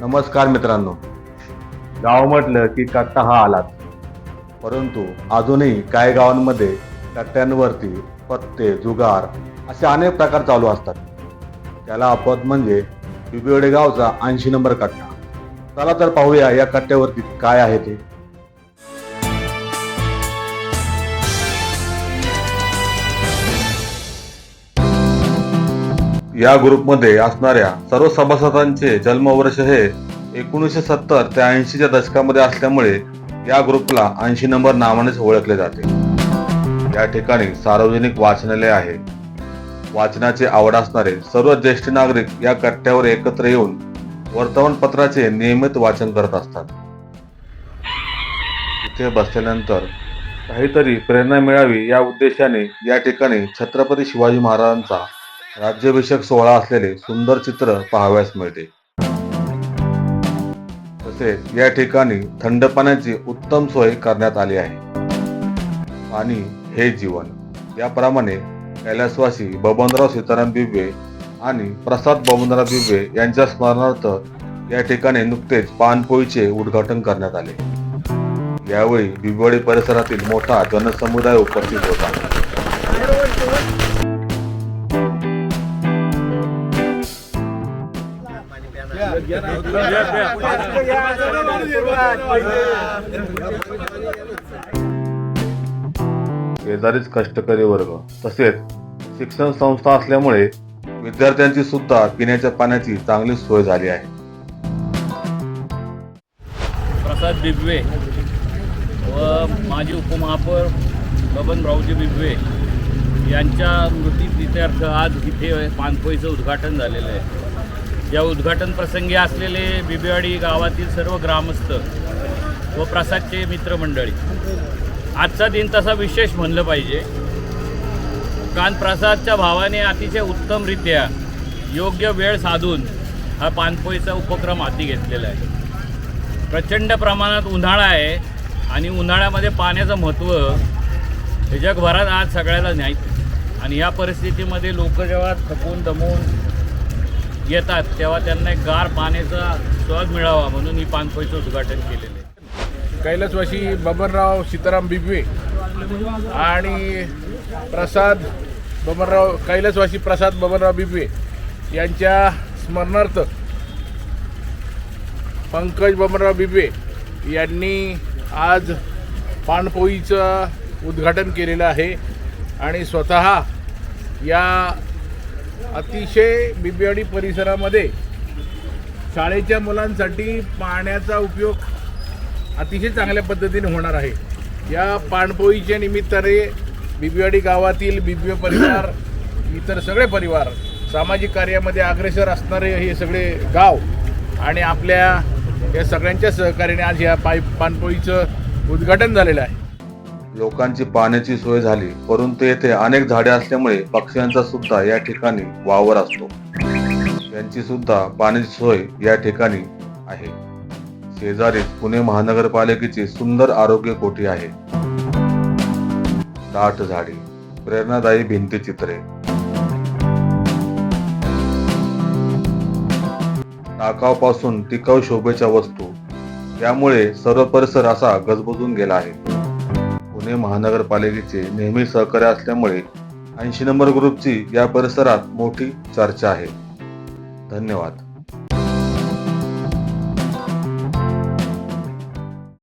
नमस्कार मित्रांनो. गाव म्हटलं की कट्टा हा आलाच परंतु अजूनही काही गावांमध्ये कट्ट्यांवरती पत्ते जुगार असे अनेक प्रकार चालू असतात. त्याला अपवाद म्हणजे बिबिवडे गावचा ऐंशी नंबर कट्टा. चला तर पाहूया या कट्ट्यावरती काय आहे ते. या ग्रुपमध्ये असणाऱ्या सर्व सभासदांचे जन्मवर्ष हे एकोणीसशे सत्तर ते ऐंशीच्या दशकामध्ये असल्यामुळे या ग्रुपला ऐंशी नंबर नावानेच ओळखले जाते. या ठिकाणी सार्वजनिक वाचनालय आहे. वाचनाची आवड असणारे सर्व ज्येष्ठ नागरिक या कट्ट्यावर एकत्र येऊन वर्तमानपत्राचे नियमित वाचन करत असतात. इथे बसल्यानंतर काहीतरी प्रेरणा मिळावी या उद्देशाने या ठिकाणी छत्रपती शिवाजी महाराजांचा राज्याभिषेक सोहळा असलेले सुंदर चित्र पाहावयास मिळते. तसेच या ठिकाणी थंड पाण्याची उत्तम सोय करण्यात आली आहे. पाणी हे जीवन. याप्रमाणे कैलासवासी बबनराव सीताराम बिबवे आणि प्रसाद बबनराव बिबवे यांच्या स्मरणार्थ या ठिकाणी नुकतेच पानपोईचे उद्घाटन करण्यात आले. यावेळी बिबवाडी परिसरातील मोठा जनसमुदाय उपस्थित होता. शेजारीच कष्टकरी वर्ग. तसेच शिक्षण संस्था असल्यामुळे विद्यार्थ्यांची सुद्धा पिण्याच्या पाण्याची चांगली सोय झाली आहे. प्रसाद बिबवे व माजी उपमहापौर बबनरावजी बिबवे यांच्या स्मृतिप्रित्यर्थ आज इथे पानपोईचं उद्घाटन झालेलं आहे. या उद्घाटन प्रसंगी असलेले बिबेवाडी गावातील सर्व ग्रामस्थ व प्रसादचे मित्रमंडळी. आजचा दिन तसा विशेष म्हणलं पाहिजे. कारण प्रसादच्या भावाने अतिशय उत्तमरित्या योग्य वेळ साधून हा पानपोईचा उपक्रम हाती घेतलेला आहे. प्रचंड प्रमाणात उन्हाळा आहे आणि उन्हाळ्यामध्ये पाण्याचं महत्त्व हे जगभरात आज सगळ्याला न्यायचं आणि या परिस्थितीमध्ये लोक जेव्हा थकून दमून येतात तेव्हा त्यांना एक गार पाण्याचा स्वाद मिळावा म्हणून ही पानपोईचं उद्घाटन केलेलं आहे. कैलासवासी बबनराव सीताराम बिबवे आणि प्रसाद बबनराव कैलासवासी प्रसाद बबनराव बिबवे यांच्या स्मरणार्थ पंकज बबनराव बिबवे यांनी आज पाणपोईचं उद्घाटन केलेलं आहे आणि स्वतः या अतिशय बिबेवाडी परिसरामध्ये शाळेच्या मुलांसाठी पाण्याचा उपयोग अतिशय चांगल्या पद्धतीने होणार आहे. या पाणपोईच्या निमित्ताने बिबीवाडी गावातील बिबवे परिवार इतर सगळे परिवार सामाजिक कार्यामध्ये अग्रेसर असणारे हे सगळे गाव आणि आपल्या या सगळ्यांच्या सहकार्याने आज या पाय पाणपोईचं उद्घाटन झालेलं आहे. लोकांची पाण्याची सोय झाली परंतु येथे अनेक झाडे असल्यामुळे पक्ष्यांचा सुद्धा या ठिकाणी वावर असतो. यांची सुद्धा पाण्याची सोय या ठिकाणी आहे. शेजारीच पुणे महानगरपालिकेची सुंदर आरोग्य कोठी आहे. दाट झाडी प्रेरणादायी भिंती भिंतीचित्रे टाकावपासून टिकाऊ शोभेच्या वस्तू. यामुळे सर्व परिसर असा गजबजून गेला आहे. पुणे महानगरपालिकेचे नेहमी सहकार्य असल्यामुळे ऐंशी नंबर ग्रुपची या परिसरात मोठी चर्चा आहे. धन्यवाद.